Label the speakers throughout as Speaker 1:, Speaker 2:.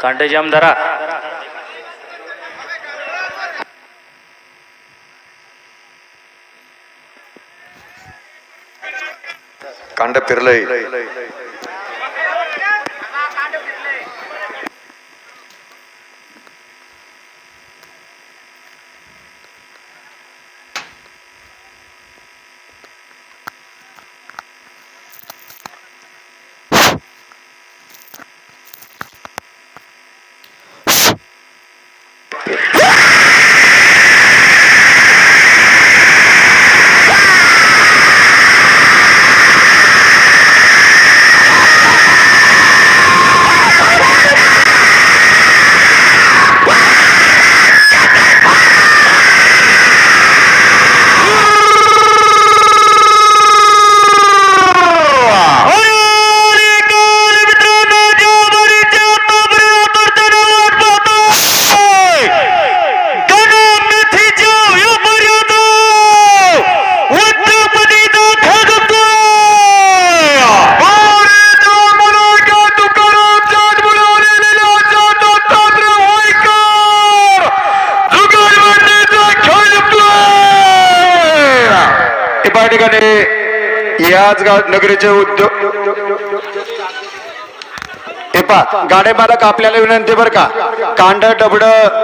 Speaker 1: कांटे जाम धरा
Speaker 2: कांड फिरलंय नगरीचे उद्योग हे पा गाडे मालक आपल्याला विनंती बर का? कांड डबड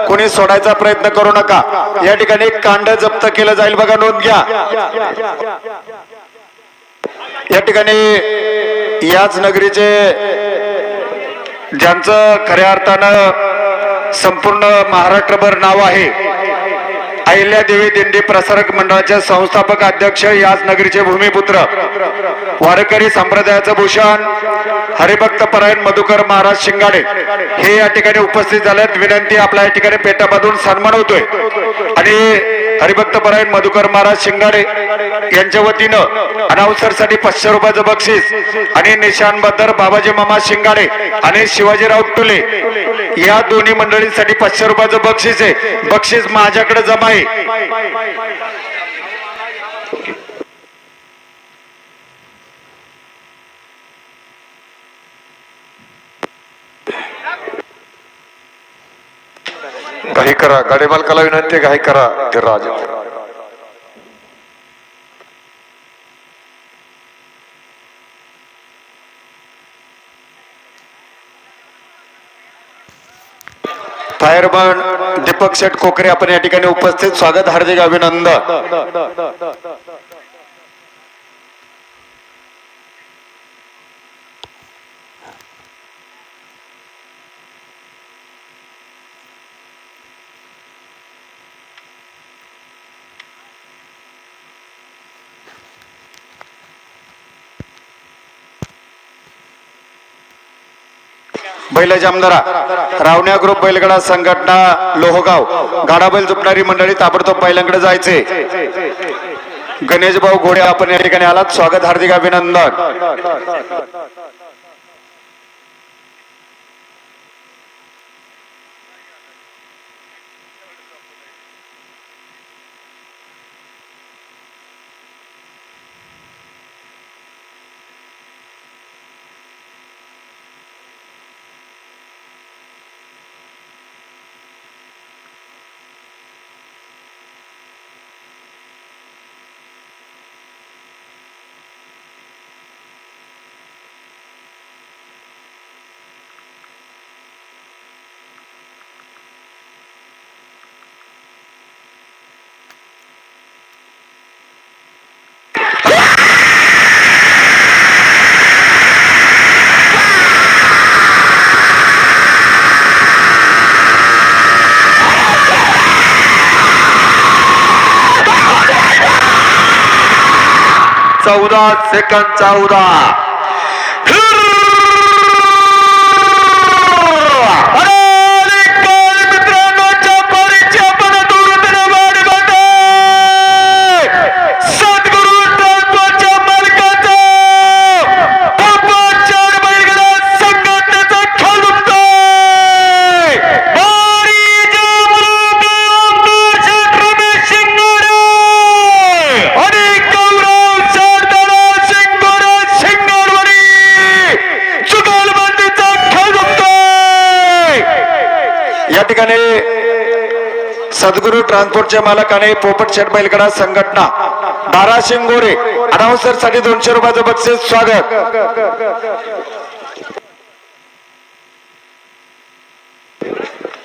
Speaker 2: कोणी सोडायचा प्रयत्न करू नका. या ठिकाणी कांड जप्त केलं जाईल बघा नोंद घ्या. या ठिकाणी याच नगरीचे ज्यांचं खऱ्या अर्थानं संपूर्ण महाराष्ट्रभर नाव आहे अहिल्यादेवी दिंडी प्रसारक मंडळाचे संस्थापक अध्यक्ष याच नगरीचे भूमिपुत्र. वारकरी संप्रदायाचं भूषण हरिभक्त परायण मधुकर महाराज शिंगाडे. हे या ठिकाणी उपस्थित झालेत. विनंती आपल्या या ठिकाणी पेटामधून सन्मान होतोय. आणि हरिभक्त परायण मधुकर महाराज शिंगाडे यांच्या वतीनं अनाउन्सरसाठी पाचशे रुपयाचं बक्षीस आणि निशान बद्दर बाबाजी मामा शिंगाडे आणि शिवाजीराव टुले या दोन्ही मंडळींसाठी पाचशे रुपयाचं बक्षीस आहे. बक्षीस माझ्याकडे जमा आहे. घाई करा गाडी मालकाला विनंती काही घाई करा ते राज फायरमन दीपक शेठ कोकरे आपण या ठिकाणी उपस्थित. स्वागत हार्दिक अभिनंदन. बैल जामदारा रावण्या ग्रुप बैलगडा संघटना लोहगाव. गाडा बैल जुपणारी मंडळी ताबडतोब बैलांकडे जायचे. गणेश भाऊ घोडे आपण या ठिकाणी आलात. स्वागत हार्दिक अभिनंदन. चौदा सेकंद चौदा मित्रांनो सद्गुरू
Speaker 3: ट्रान्सपोर्टच्या मालकाने पोपट शेट बैलगडा संघटना बारा शिंगोरे अनाउन्सरसाठी दोनशे रुपयाचं बक्षीस स्वागत.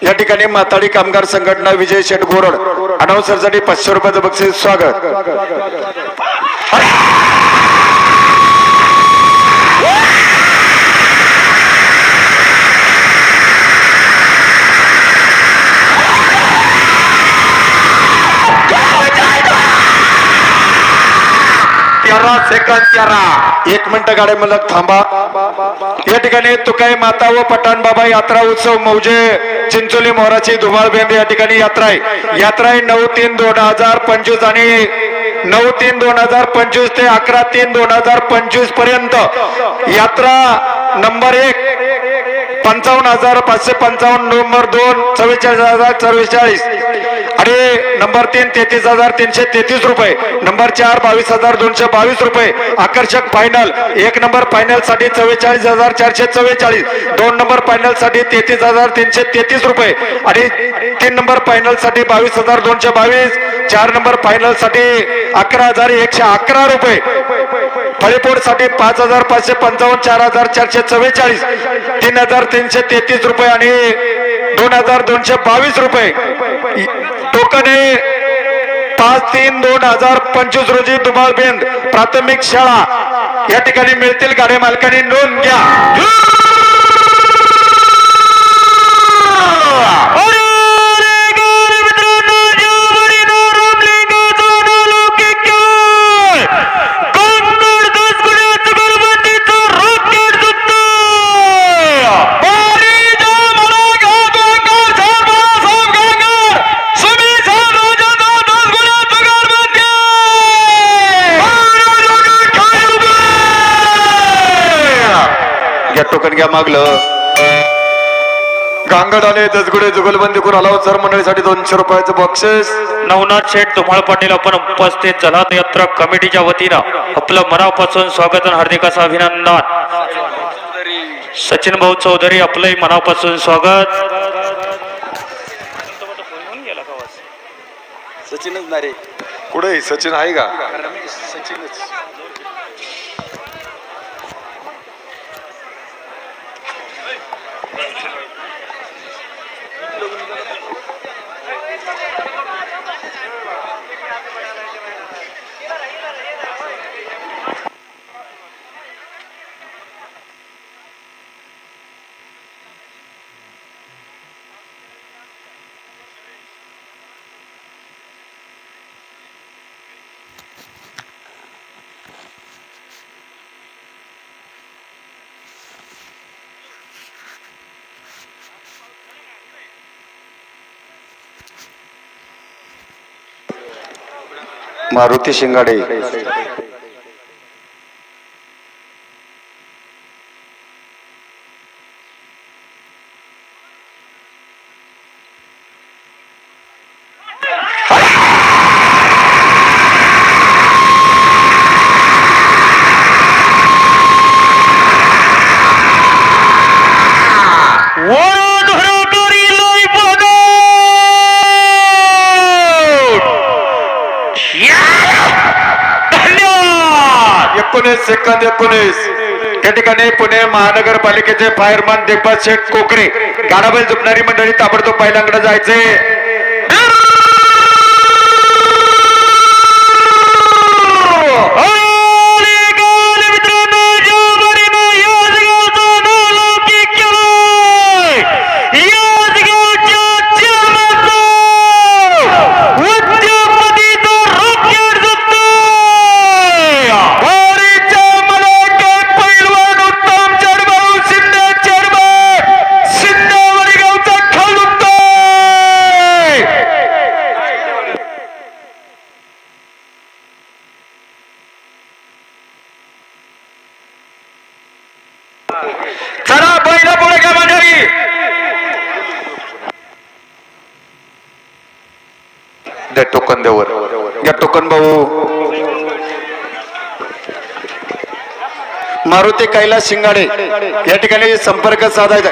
Speaker 3: या ठिकाणी माताडी कामगार संघटना विजय शेठ गोरड अनाउन्सरसाठी पाचशे रुपयाचं बक्षीस स्वागत. तेरा सेकंद तेरा एक मिनिट गाडी मलक थांबा. या ठिकाणी तुकाई माता व पठाण बाबा यात्रा उत्सव मौजे चिंचोली मोहराची धुमाळ बेंद या ठिकाणी यात्रा आहे. यात्रा आहे नऊ तीन दोन हजार पंचवीस आणि नऊ तीन दोन हजार पंचवीस ते अकरा तीन दोन हजार पंचवीसपर्यंत यात्रा नंबर एक पंचावन्न हजार पाचशे पंचावन्न नंबर दोन चव्वेचाळीस हजार चव्वेचाळीस आणि नंबर तीन तेहतीस हजार तीनशे तेहतीस रुपये. नंबर चार बावीस हजार दोनशे बावीस रुपये. आकर्षक फायनल एक नंबर फायनलसाठी चव्वेचाळीस हजार चारशे चव्वेचाळीस. दोन नंबर फायनलसाठी तेहतीस हजार तीनशे तेहतीस रुपये. आणि तीन नंबर फायनलसाठी बावीस हजार दोनशे बावीस. चार नंबर फायनलसाठी अकरा हजार एकशे अकरा रुपये. फळीपोडसाठी पाच हजार पाचशे पंचावन्न चार हजार चारशे चव्वेचाळीस. तीन हजार तीनशे तेहतीस रुपये आणि दोन हजार दोनशे बावीस रुपये. टोकन पाच तीन दोन हजार पंचवीस रोजी दुमाळबेंद प्राथमिक शाळा या ठिकाणी मिळतील. गाड्या मालकांनी नोंद घ्या. घ्या मागलं. गांगड आले दसगुडे जुगलबंदी करून आला सर मंडळीसाठी दोनशे रुपयाचं बक्षीस.
Speaker 1: नवनाथ शेठ धुमाळ पाटील आपण उपस्थित. जलात यात्रा कमिटीच्या वतीनं आपलं मनापासून स्वागत आणि हार्दिक असं अभिनंदन. सचिन भाऊ चौधरी आपलंही मनापासून स्वागत.
Speaker 4: सचिनच ना रे.
Speaker 3: कुठे सचिन आहे का?
Speaker 4: सचिनच.
Speaker 3: मारुती शिंगाडे. एकोणीस त्या ठिकाणी पुणे महानगरपालिकेचे फायरमॅन दीपक शेठ कोकरे गाडाबाई झुकणारी मंडळी ताबडतोब पहिल्यांकडे जायचे. कैलास शिंगाडे या ठिकाणी संपर्क साधायचा.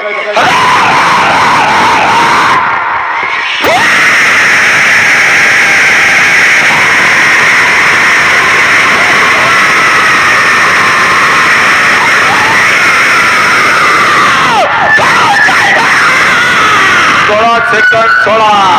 Speaker 2: सोळा सेकंड सोळा.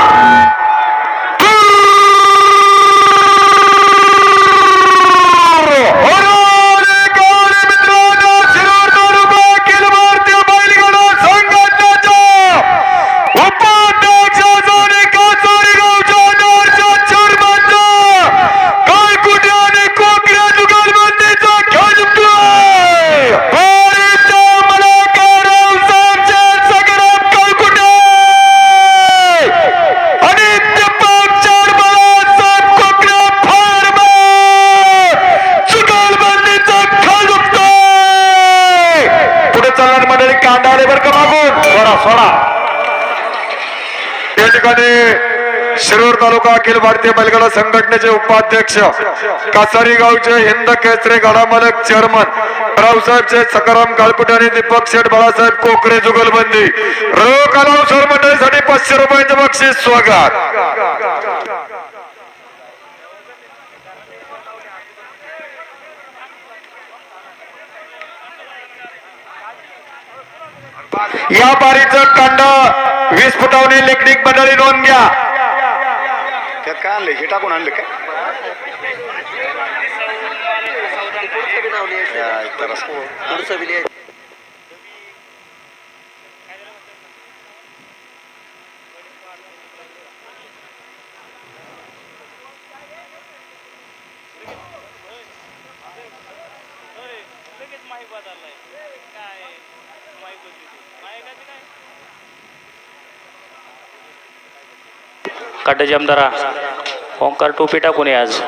Speaker 2: ठिकाणी शिरूर तालुका अखिल भारतीय बैलगाडा संघटनेचे उपाध्यक्ष कासारी गावचे हिंद केसरे गाडा मालक चेअरमन रावसाहेबचे सकाराम गाळकुटे आणि दीपक शेठ बाळासाहेब कोकरे जुगलबंदी. रो कलावसर मंडळीसाठी पाचशे रुपयांचे बक्षीस स्वागत. या बारीचं कांड. वीस फुटावणे लेखनिक मंडळी नोंद घ्या.
Speaker 4: त्यात काय आणलं हे टाकून आणलं काय? या, इथं
Speaker 1: जमदारा. ओंकार टोपी टाकून आज.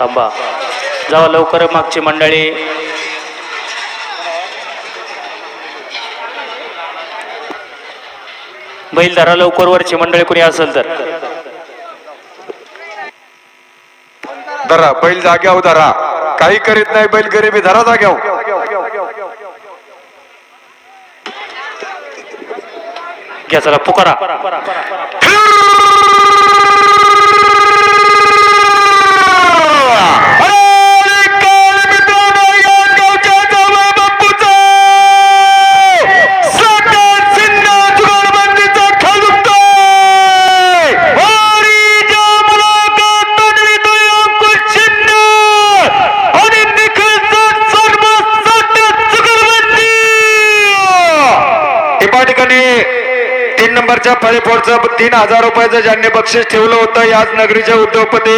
Speaker 1: थांबा. जावा लवकर मागची मंडळी. बैल धरा लवकर वरची मंडळी कोणी असेल तर.
Speaker 2: धरा बैल जाग्यावर धरा. काही करीत नाही बैल गरिबी धरा जाग्यावर.
Speaker 1: घ्या चला पुकारा.
Speaker 2: फळीफोडचं तीन हजार रुपयाचं ज्यांनी बक्षीस ठेवलं होतं याच नगरीचे उद्योगपती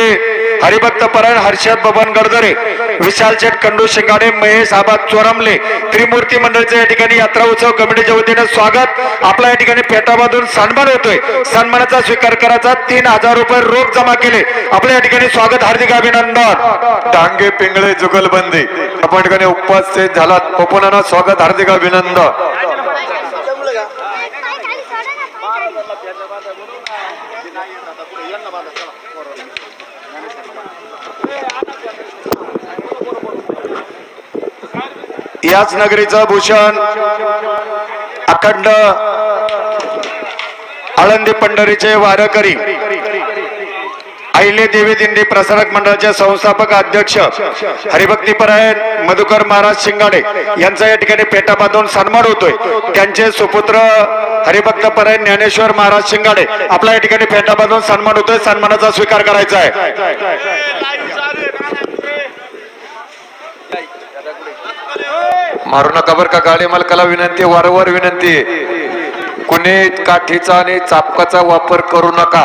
Speaker 2: हरिभक्त परायण हर्षद बबन गडदरे विशाल शेठ कंडू शिंगाडे महेश आबाद चोरमले त्रिमूर्ती मंडळीचं या ठिकाणी यात्रा उत्सव कमिटीच्या वतीने स्वागत. आपला या ठिकाणी फेटामधून सन्मान होतोय. सन्मानाचा स्वीकार करायचा. तीन हजार रुपये रोख जमा केले. आपल्या या ठिकाणी स्वागत हार्दिक अभिनंदन. डांगे पिंगळे जुगलबंदी. आपण ठिकाणी उपस्थित झालात. पपुनाना स्वागत हार्दिक अभिनंदन
Speaker 4: जमलं का
Speaker 5: खाली सोडा ना
Speaker 4: ते नाही येत आता पुढे यांना बांधा चला पोरांना.
Speaker 2: याच नगरीचं भूषण अखंड आळंदी पंढरीचे वारकरी अहिले देवी दिंडी प्रसारक मंडळाचे संस्थापक अध्यक्ष हरिभक्तीपरायण मधुकर महाराज शिंगाडे यांचा या ठिकाणी पेटा सन्मान होतोय. त्यांचे सुपुत्र हरिभक्तपरायण ज्ञानेश्वर महाराज शिंगाडे आपला या ठिकाणी पेटा सन्मान होतोय. सन्मानाचा स्वीकार करायचा आहे. मारू नका बरं का गाडी मालकाला विनंती वारंवार विनंती. कुणी काठीचा आणि चापकाचा वापर करू नका.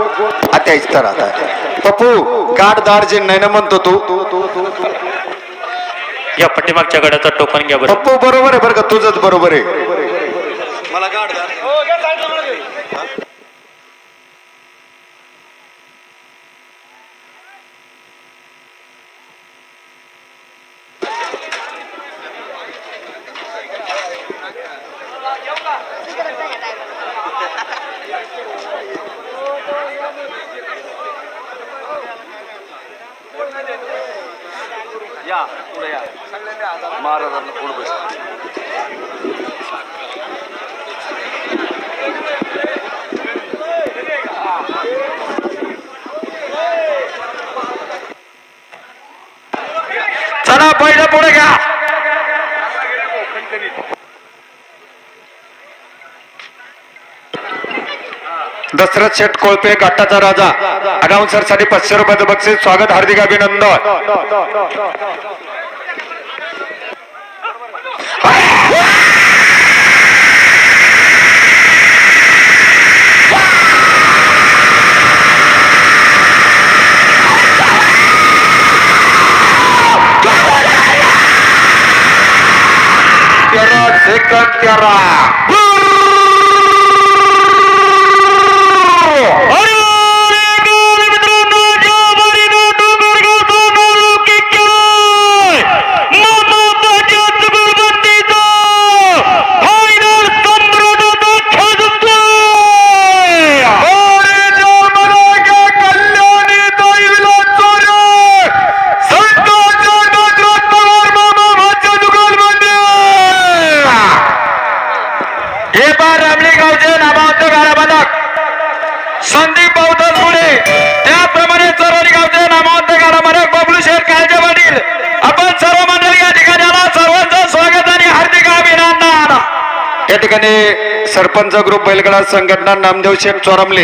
Speaker 2: आता तर आता पप्पू गाड दाड जे नाही ना म्हणतो तू.
Speaker 1: या पाठीमागच्या गड्याचा टोकन घ्या बरं.
Speaker 2: पप्पू बरोबर आहे बरं का? तुझंच बरोबर आहे.
Speaker 4: मला गाड
Speaker 2: दशरथ शेठ कोळपे घाटाचा राजा. अनाउन्सरसाठी पाचशे रुपयाचं बक्षीस. स्वागत हार्दिक अभिनंदन. तेरा सेकंद ठिकाणी सरपंच ग्रुप बैलगडा संघटना नामदेव शेठ चोरमले.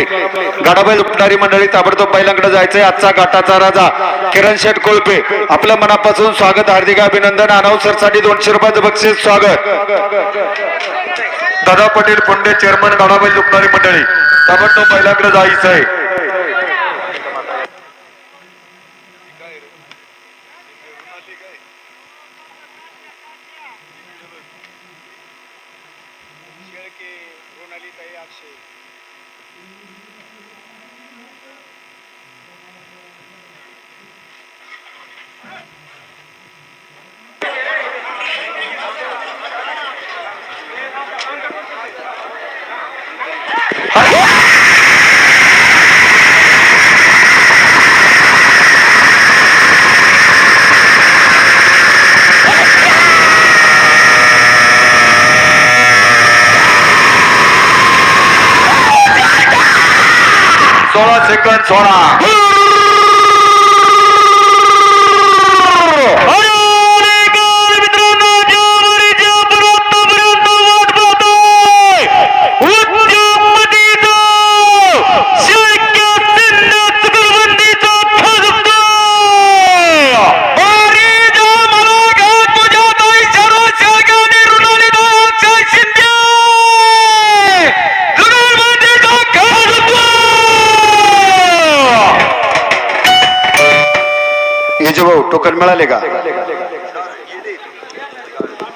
Speaker 2: गाडाबैल उपणारी मंडळी ताबडतोब बैलांकडे जायचंय. आजचा घाटाचा राजा किरण शेठ कोळपे. आपल्या मनापासून स्वागत हार्दिक अभिनंदन. अनाउन्सरसाठी दोनशे रुपयाचं बक्षीस स्वागत. दादा पटेल पुंडे चेअरमन गाडाबैल लुकणारी मंडळी ताबडतोब बैलांकडे जायचंय. आहे
Speaker 4: शेळके रोनाली
Speaker 2: 说了。टोकन मिळाले का?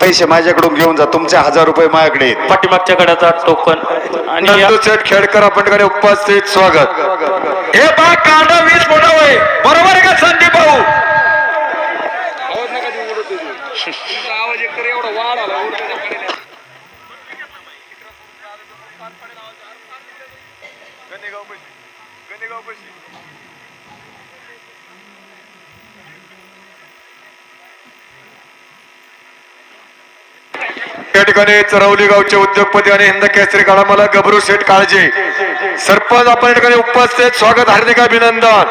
Speaker 2: पैसे माझ्याकडून घेऊन जा तुमचे हजार रुपये माझ्याकडे आहेत.
Speaker 1: पाठीमागच्या गड्याचा टोकन आणि या-
Speaker 2: नंदू सेठ खेडकर आपण उपस्थित स्वागत. हे बा कांदा वीस मोठा होय. बरोबर आहे का संदीप भाऊ? या ठिकाणी चरवली गावचे उद्योगपती आणि हिंद केसरी काळा गबरू शेठ काळजे. सरपंच आपण या ठिकाणी उपस्थित स्वागत हार्दिक अभिनंदन.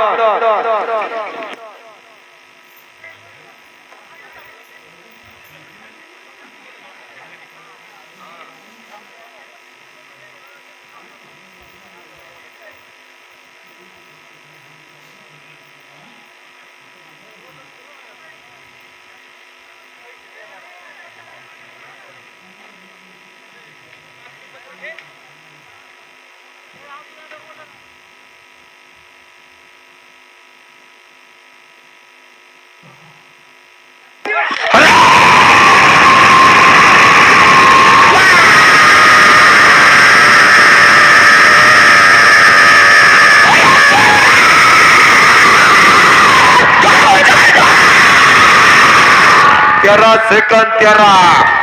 Speaker 2: तेरा सेकंद तेरा.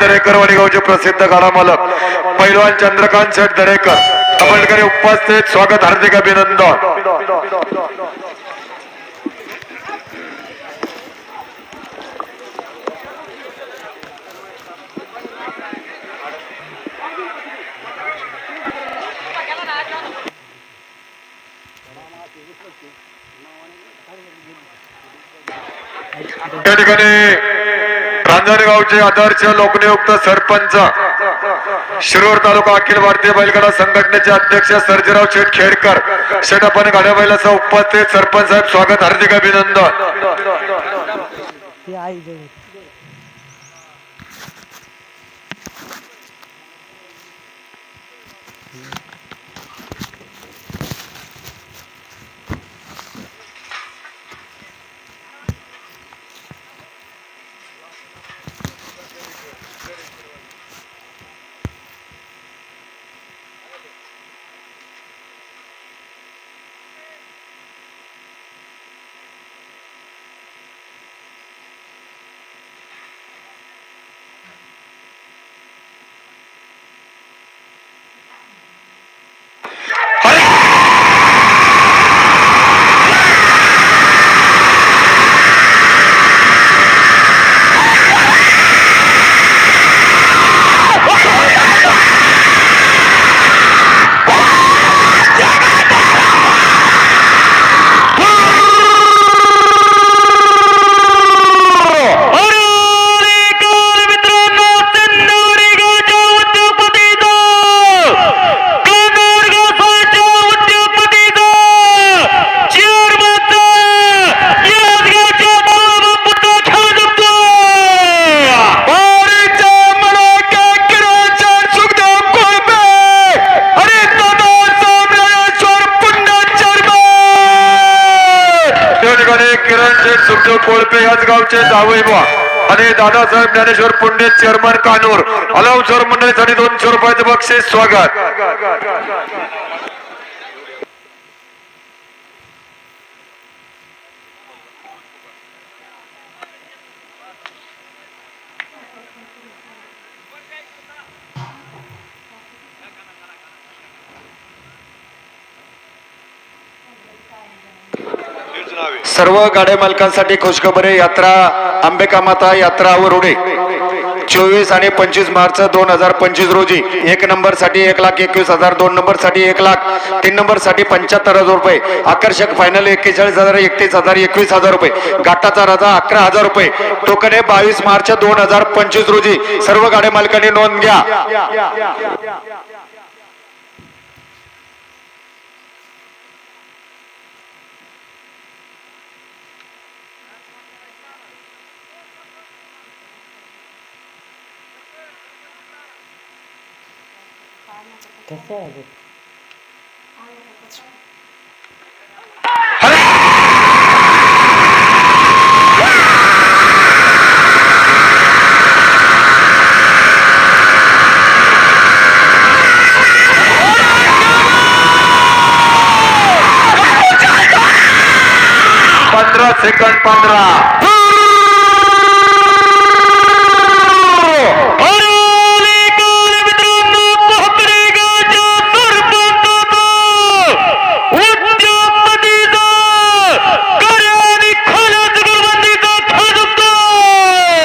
Speaker 2: या दरेकर वडेगावचे प्रसिद्ध गाडा मालक पैलवान चंद्रकांत शेठ दरेकर. आपण उपस्थित स्वागत हार्दिक अभिनंदन या ठिकाणी रांजणगावचे आदर्श लोकनियुक्त सरपंच शिरूर तालुका अखिल भारतीय बैलगाडा संघटनेचे अध्यक्ष सर्जेराव शेठ खेडकर शेठ आपण गाड्या उपस्थित सरपंच साहेब स्वागत हार्दिक अभिनंदन Yeah ठिकाणी किरण शेठ सुखदेव कोळपे याच गावचे जावई बुवा आणि दादासाहेब ज्ञानेश्वर पुंडे चेअरमन कानूर. अलाउन्सर मंडळीसाठी दोनशे रुपयाचं बक्षीस स्वागत. सर्व गाड्या मालकांसाठी खुशखबरी यात्रा आंबेका माता यात्रा वरुडे चोवीस आणि पंचवीस मार्च दोन हजार पंचवीस रोजी एक नंबरसाठी एक लाख एकवीस हजार दोन नंबरसाठी एक लाख तीन नंबरसाठी पंच्याहत्तर हजार रुपये. आकर्षक फायनल एक्केचाळीस हजार एकतीस हजार एकवीस हजार रुपये. गाठाचा राजा अकरा हजार रुपये. टोकने बावीस मार्च दोन हजार पंचवीस रोजी सर्व गाड्या मालकांनी नोंद घ्या. पंधरा सेकंद पंधरा